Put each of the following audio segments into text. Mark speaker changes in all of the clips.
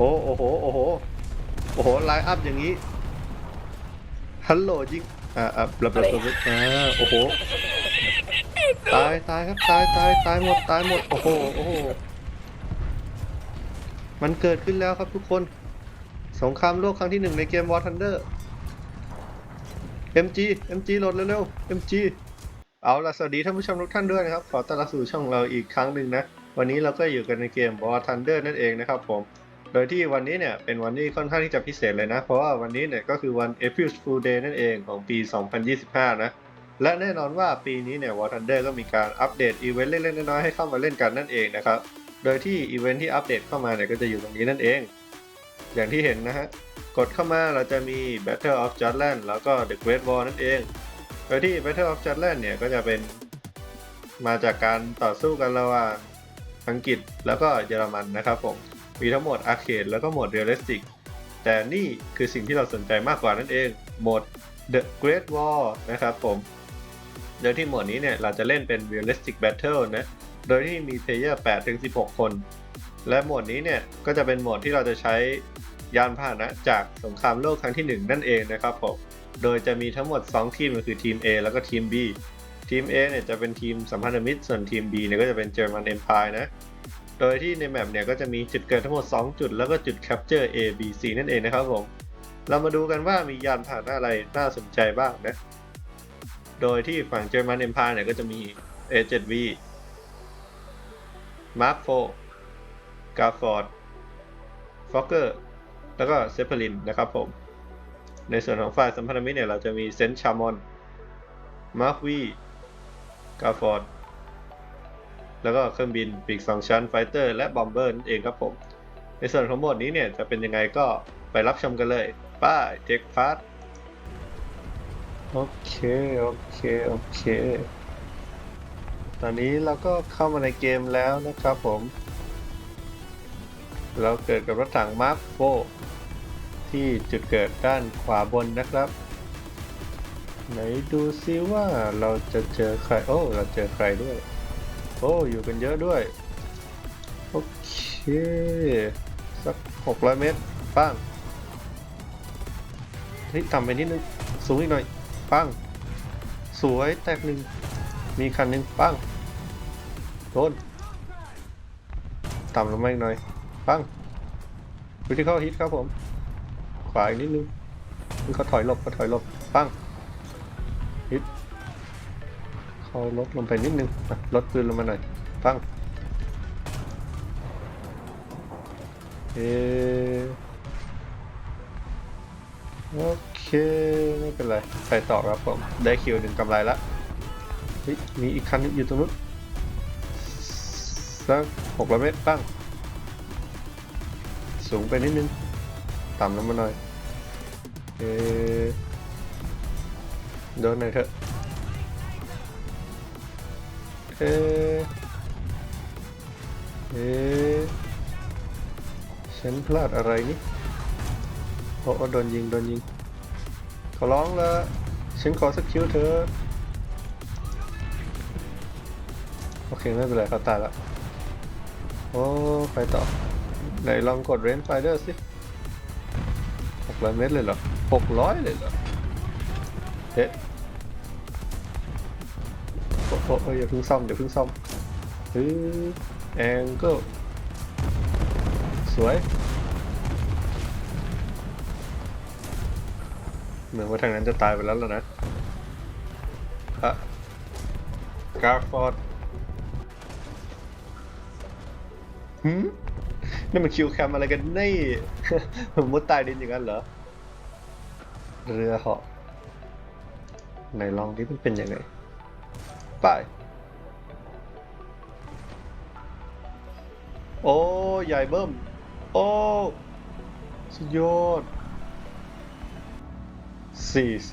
Speaker 1: โอ้โอ้โหโอ้โหโอ้โหไลน์อัพอย่างนี้ฮัลโหลยิงอ่าอ่าบลาบลาบลาอ่าโอ้โหตายตายครับตายตายตายหมดตายหมดโอ้โหโอ้โหมันเกิดขึ้นแล้วครับทุกคน สงครามโลกครั้งที่หนึ่งในเกม War Thunder MG MG โหลดเร็วๆ MG เอาล่ะสวัสดีท่านผู้ชมทุกท่านด้วยนะครับ ขอต้อนรับสู่ช่องเราอีกครั้งหนึ่งนะ วันนี้เราก็อยู่กันในเกม War Thunder นั่นเองนะครับผม โดยที่วันนี้เนี่ยเป็นวันที่ค่อนข้างที่จะพิเศษเลยนะ เพราะว่าวันนี้เนี่ยก็คือวัน April Fool Day นั่นเองของปี 2025 นะ และแน่นอนว่าปีนี้เนี่ย War Thunder ก็มีการอัปเดตอีเวนต์เล็กๆน้อยๆให้เข้ามาเล่นกันนั่นเองนะครับ โดยที่อีเวนต์ที่อัปเดตเข้ามาเนี่ยก็จะอยู่ตรงนี้นั่นเอง อย่างที่เห็นนะฮะ กดเข้ามาเราจะมี Battle of Jutland แล้วก็ The Great War นั่นเอง โดยที่ Battle of Jutland เนี่ยก็จะเป็นมาจากการต่อสู้กันระหว่างอังกฤษแล้วก็เยอรมันนะครับผม มีทั้งหมดอาร์เคดแล้วก็โหมดเรียลลิสติก แต่นี่คือสิ่งที่เราสนใจมากกว่านั่นเอง โหมด The Great War นะครับผม โดยที่โหมดนี้เนี่ย เราจะเล่นเป็น Realistic Battle นะ โดยที่มีเพลเยอร์8ถึง16 คน และโหมดนี้เนี่ย ก็จะเป็นโหมดที่เราจะใช้ยานพาหนะจากสงครามโลกครั้งที่ 1 นั่นเองนะครับผม โดยจะมีทั้งหมด 2 ทีมก็คือทีม A แล้วก็ทีม B ทีม A เนี่ยจะเป็นทีมสัมพันธมิตร ส่วนทีม B เนี่ยก็จะเป็น German Empire นะ โดยที่ในแมปเนี่ยก็จะมีจุดเกิดทั้งหมด 2 จุด แล้วก็จุด Capture A B C นั่นเองนะครับผม เรามาดูกันว่ามียานพาหนะอะไรน่าสนใจบ้างนะ โดยที่ฝั่ง German Empire เนี่ยก็จะมี A7V Mark IV g a r f o r d Fokker แล้วก็ Zeppelin นะครับผม ในส่วนของฝ่ายสัมพันธมิตรเนี่ยเราจะมีเซนชามอน Mark V g a r f o r d แล้วก็เครื่องบินปีกสองชั้นไฟเตอร์และบอมเบอร์นั่นเองครับผม ในส่วนของโหมดนี้เนี่ยจะเป็นยังไงก็ไปรับชมกันเลยป้ายเทคพาร์ทโอเค โอเค โอเค ตอนนี้เราก็เข้ามาในเกมแล้วนะครับผม เราเกิดกับรถถังมาร์คโฟที่จุดเกิดด้านขวาบนนะครับ ไหนดูซิว่าเราจะเจอใคร โอ้ เราเจอใครด้วย โอ้อยู่กันเยอะด้วย โอเค สัก600เมตรป้งเฮ้ยต่ำไปนิดนึง สูงอีกหน่อยป้ง สวยแตกหนึ่ง มีคันหนึ่งป้งโดนต่ำลงมาอีกหน่อยป้งวิธีเข้าฮิตครับผม ขวาอีกนิดนึงเขาถอยหลบเขาถอยหลบป้ง เขาลดลงไปนิดนึงลดปืนลงมาหน่อยปังเออโอเคไม่เป็นไรไปต่อครับผม ได้คิวหนึ่งกำไรละมีอีกคันนึงอยู่ตรงนู้นสักหกร้อยเมตรปั้งสูงไปนิดนึง ต่ำลงมาหน่อย เออโดนหน่อยเถอะ เอะเอะฉันพลาดอะไรนี่โอ้โดนยิงโดนยิง ขอร้องละฉันขอสักคิวเธอโอเคไม่เป็นไรเขาตายละโอ้ไปต่อไหนลองกดเรนไฟเดอร์สิหกร้อยเมตรเลยเหรอหกร้อยเลยเหรอเฮ้ อ้โหอ้ยอย่าเพิ่งซ่อมอย่าเพิ่งซ่อมฮึแองเกิลสวยเหมือนว่าทางนั้นจะตายไปแล้วแล้วนะอะกาฟอร์ดหืมนี่มันคิวแคมอะไรกันนี่ผมมุดตายดินอย่างนั้นเหรอ เรือเหาะไหนลองดิมันเป็นยังไง ไปโอ้ใหญ่เบิ้ม โอ้สุดยอด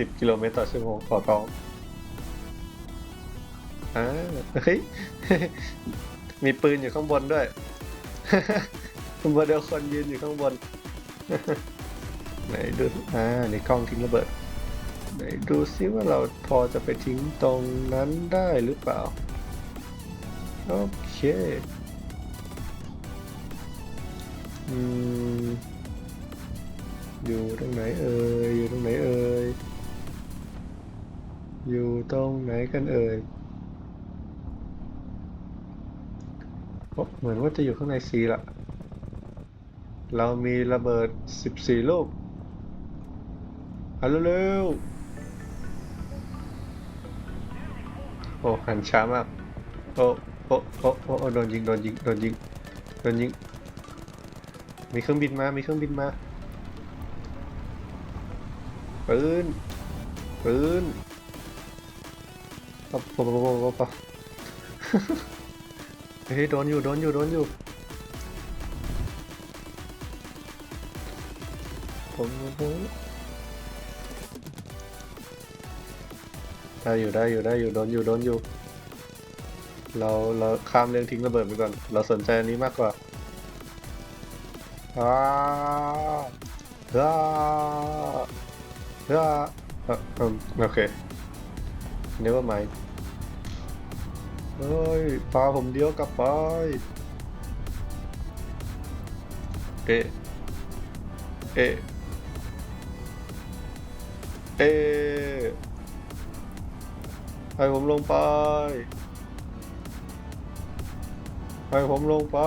Speaker 1: 40 กิโลเมตรต่อชั่วโมงต่อท้องอ่าเฮ้ย มีปืนอยู่ข้างบนด้วยคุณบอเดลคนยืนอยู่ข้างบน ไหนดู อ่า ในกล้องทิ้งระเบิด ไหนดูซิว่าเราพอจะไปทิ้งตรงนั้นได้หรือเปล่า โอเคอืมอยู่ตรงไหนเอ่ยอยู่ตรงไหนเอ่ยอยู่ตรงไหนกันเอ่ยเหมือนว่าจะอยู่ข้างในซีละเรามีระเบิด 14 ลูกเอาเร็วๆ อ้หันช้ามาก โอ้โอ้โอ้โอ้โดนยิงโดนยิงโดนยิงโดนยิง มีเครื่องบินมา มีเครื่องบินมาปืนปืนปั๊บปั๊บปั๊บปั๊บปั๊บปั๊บเฮ้ยโดนอยู่โดนอยู่โดนอยู่ผม ได้อยู่ได้อยู่ได้อยู่โดนอยู่โดนอยู่ เราเราข้ามเรื่องทิ้งระเบิดไปก่อน เราสนใจอันนี้มากกว่าอ้าอ้าอ้าอะอืมโอเค never mind เฮ้ยปลาผมเดียวกลับไปเอ๊ะเอ๊ะเอ๊ะ ให้ผมลงไปให้ผมลงไป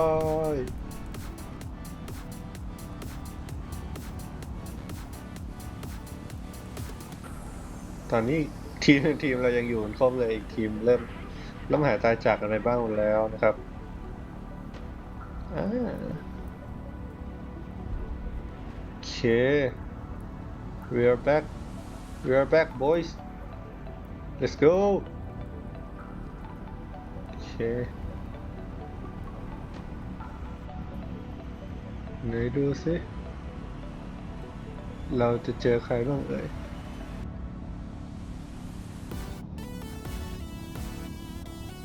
Speaker 1: ตอนนี้ทีมทีมเรายังอยู่นครบเลยอีกทีมเริ่มเริ่มหายตายจากอะไรบ้างแล้วนะครับอ่าโอเค we are back we are back boys let's go โอเคไหนดูสิเราจะเจอใครบ้างเอ่ย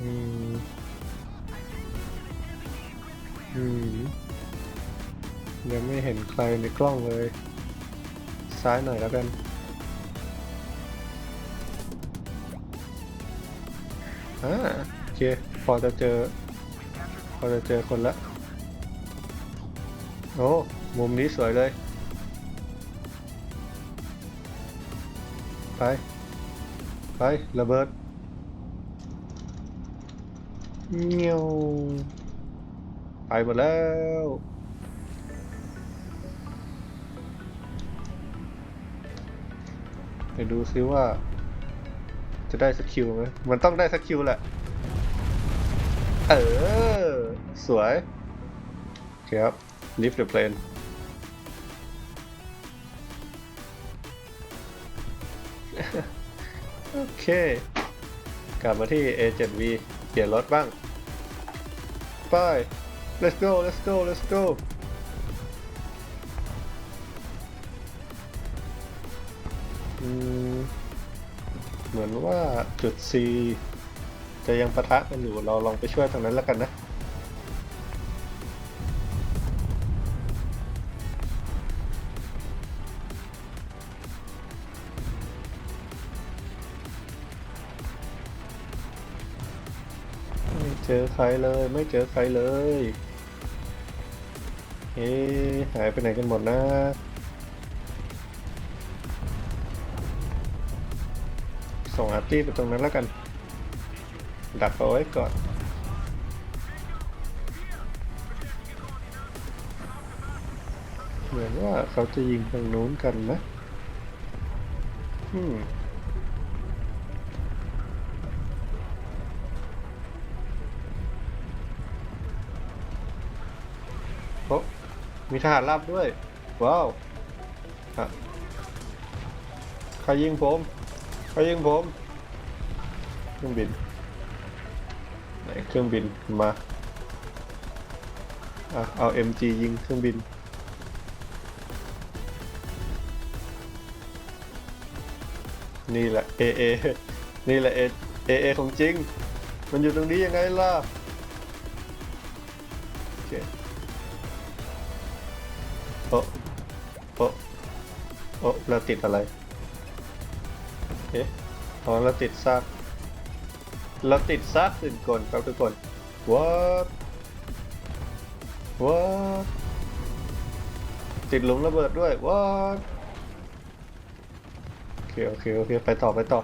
Speaker 1: อืม อืม ยังไม่เห็นใครในกล้องเลย ซ้ายหน่อยแล้วกัน อ่าโอเค พอจะเจอ พอจะเจอคนละ โอ้ มุมนี้สวยเลย ไป ไประเบิดเงี้ยวไปหมดแล้ว ไปดูซิว่า จะได้สักคิวไหมมันต้องได้สักคิวแหละ เออ สวยโอเคครับ lift the plane โอเค กลับมาที่ A7V เปลี่ยนรถบ้าง ไป let's go let's go let's go อืม เหมือนว่าจุด C จะยังปะทะกันอยู่เราลองไปช่วยทางนั้นแล้วกันนะเจอใครเลยไม่เจอใครเลยเอ๊ะหายไปไหนกันหมดนะ ตี้ไปตรงนั้นแล้วกัน ดักเอาไว้ก่อน เหมือนว่าเขาจะยิงทางนู้นกันนะอืมโอ้มีทหารรับด้วย ว้าวฮะใครยิงผมใครยิงผม รื่องบินไหนเครื่องบินมาอะเอา MG ยิงเครื่องบิน นี่แหละ AA นี่แหละ AA ของจริง มันอยู่ตรงนี้ยังไงล่ะโอเคโอ้โอ้โอ้เราติดอะไร เอ๊ะอ๋อเราติดซาก เราติดซากอื่นกลครับทุกคน what what ติดหลุมระเบิดด้วยว้าโอเคโอเคโอเคไปต่อไปต่อ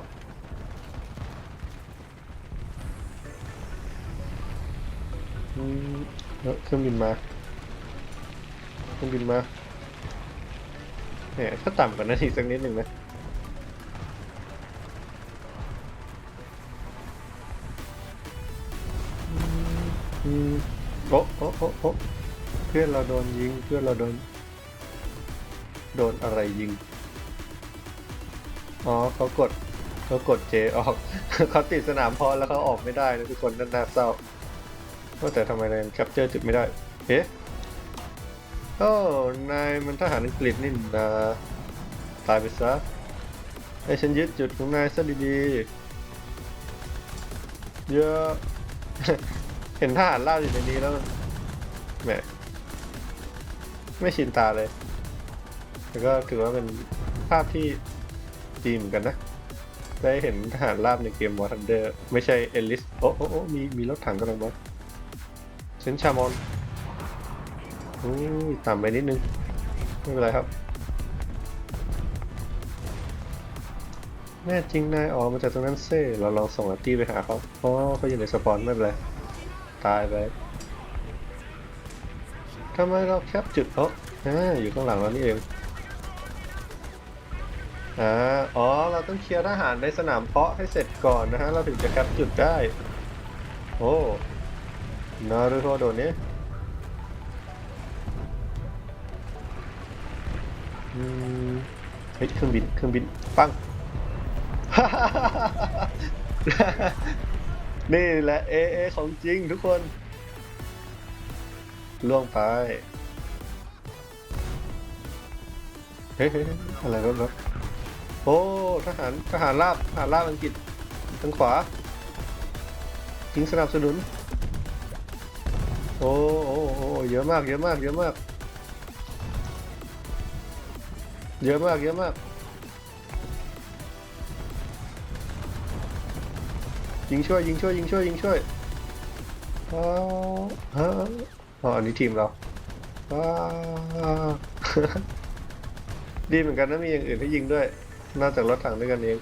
Speaker 1: แล้วเครื่องบินมาเครื่องบินมาเนี่ยถ้าต่ำกว่านั้นอีกสักนิดหนึ่งนะ อืมโอ้โอ้โอโอเพื่อนเราโดนยิง เพื่อนเราโดน โดนอะไรยิง อ๋อเขากดเขากดเจออก เขาติดสนามพอแล้วเขาออกไม่ได้นะทุกคนนั่นน่าเศร้าว่าแต่ทำไมนายแคปเจอร์จุดไม่ได้ เอ๊ะโอ้นายมันทหารอังกฤษนี่นะตายไปซะให้ฉันยึดจุดของนายซะดีๆเยอะ เห็นทหารล่าอยู่ในนี้แล้วแหมไม่ชินตาเลย แต่ก็ถือว่าเป็นภาพที่ดีเหมือนกันนะ ได้เห็นทหารราบในเกม War Thunder ไม่ใช่เอลิส โอ้โอ้โอ้มีมีรถถังกำลังมาเซนชามอนอุ้ยต่ำไปนิดนึง ไม่เป็นไรครับ แน่จริงนายออกมาจากตรงนั้นเซ่เราลองส่งอาร์ตี้ไปหาเขาเพราะว่าเขาอยู่ในสปอนไม่เป็นไร ตายไปทำไมเราแคปจุดเขาอ่าอยู่ข้างหลังเรานี่เองอ๋อ เราต้องเคลียร์ทหารในสนามเพาะให้เสร็จก่อนนะฮะ เราถึงจะแคปจุดได้ โอ้นารูโฮโดเนี่ยเฮ้ยเครื่องบิน เครื่องบิน ปัง นี่แหละเอเอของจริงทุกคน ล่วงไป เฮ้ยเฮ้อะไรรถรถโอ้ทหารทหารราบทหารราบอังกฤษทางขวายิงสนับสนุน โอ้โอ้โอ้เยอะมาก เยอะมาก เยอะมาก เยอะมาก เยอะมาก ยิงช่วยยิงช่วยยิงช่วยยิงช่วยว้าวฮะอ๋ออันนี้ทีมเราว้าวดีเหมือนกันนะมีอย่างอื่นให้ยิงด้วย นอกจากรถถังด้วยกันเอง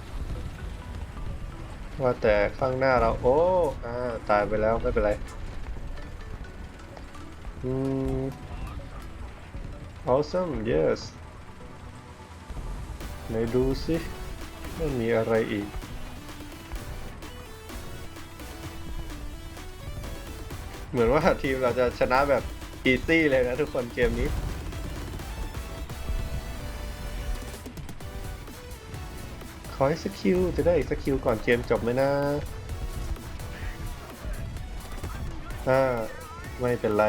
Speaker 1: ว่าแต่ข้างหน้าเรา โอ้อ่าตายไปแล้วไม่เป็นไรอืม awesome yes ไหนดูสิว่ามีอะไรอีก เหมือนว่าทีมเราจะชนะแบบอีซี่เลยนะทุกคนเกมนี้ขอให้สกิลจะได้อีกสกิลก่อนเกมจบไหมนะอ่าไม่เป็นไร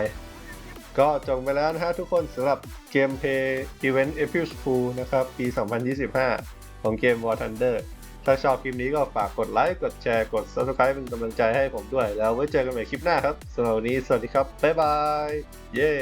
Speaker 1: ก็จบไปแล้วนะฮะทุกคนสำหรับเกมเพย์อีเวนต์ April Fool นะครับ ปี 2025 ของเกม War Thunder ถ้าชอบคลิปนี้ก็ฝากกดไลค์ กดแชร์ กด Subscribe เป็นกำลังใจให้ผมด้วย แล้วไว้เจอกันใหม่คลิปหน้าครับสำหรับวันนี้สวัสดีครับ บ๊ายบาย เย้